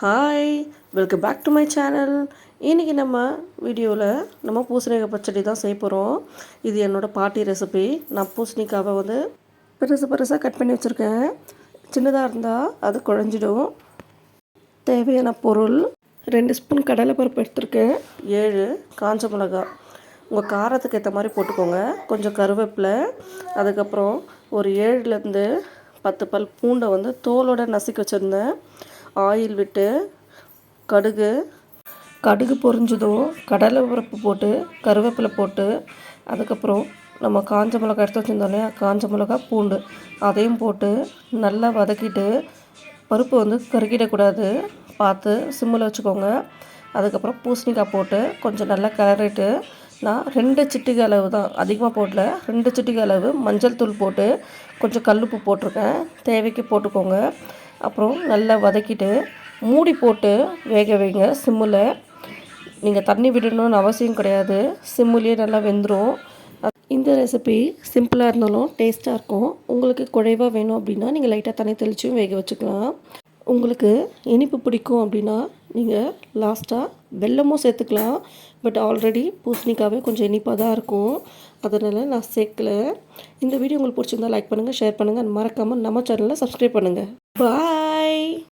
Hi welcome back to my channel இன்றைக்கி நம்ம வீடியோவில் நம்ம பூசணிக்காய் பச்சடி தான் செய்ய போகிறோம் இது என்னோடய பாட்டி ரெசிபி நான் பூசணிக்காவை வந்து பெருசு பெருசாக கட் பண்ணி வச்சுருக்கேன். சின்னதாக இருந்தால் அது குழஞ்சிடும். தேவையான பொருள் ரெண்டு ஸ்பூன் கடலைப்பருப்பு எடுத்திருக்கேன். ஏழு காஞ்ச மிளகாய் உங்கள் காரத்துக்கு ஏற்ற மாதிரி போட்டுக்கோங்க. கொஞ்சம் கருவேப்பிலை அதுக்கப்புறம் ஒரு ஏழுலேருந்து பத்து பல் பூண்டை வந்து தோலோடு நசுக்கி வச்சுருந்தேன். ஆயில் விட்டு கடுகு கடுகு பொரிஞ்சதும் கடலை பருப்பு போட்டு கருவேப்பிலை போட்டு அதுக்கப்புறம் நம்ம காஞ்ச மிளகா எடுத்து வச்சுருந்தோம் இல்லையா காஞ்ச மிளகா பூண்டு அதையும் போட்டு நல்லா வதக்கிட்டு பருப்பு வந்து கருகிடக்கூடாது. பார்த்து சிம்மில் வச்சுக்கோங்க. அதுக்கப்புறம் பூசணிக்காய் போட்டு கொஞ்சம் நல்லா கிளறிட்டு நான் ரெண்டு சிட்டிகை அளவு தான் அதிகமாக போடல ரெண்டு சிட்டிகை அளவு மஞ்சள் தூள் போட்டு கொஞ்சம் கல்லுப்பு போட்டிருக்கேன். தேவைக்கு போட்டுக்கோங்க. அப்புறம் நல்லா வதக்கிட்டு மூடி போட்டு வேக வைங்க சிம்மில். நீங்கள் தண்ணி விடணும்னு அவசியம் கிடையாது. சிம்முலேயே நல்லா வெந்துடும் இந்த ரெசிபி சிம்பிளாக இருந்தாலும் டேஸ்ட்டாக இருக்கும். உங்களுக்கு குழைவாக வேணும் அப்படின்னா நீங்கள் லைட்டாக தண்ணி தெளிச்சும் வேக வச்சுக்கலாம். உங்களுக்கு இனிப்பு பிடிக்கும் அப்படின்னா நீங்கள் லாஸ்ட்டாக வெல்லமும் சேர்த்துக்கலாம். பட் ஆல்ரெடி பூசணிக்காவே கொஞ்சம் இனிப்பாக தான் இருக்கும். அதனால் நான் சேர்க்கல. இந்த வீடியோ உங்களுக்கு பிடிச்சிருந்தா லைக் பண்ணுங்கள் ஷேர் பண்ணுங்கள் மறக்காமல் நம்ம சேனலை சப்ஸ்கிரைப் பண்ணுங்கள் Bye.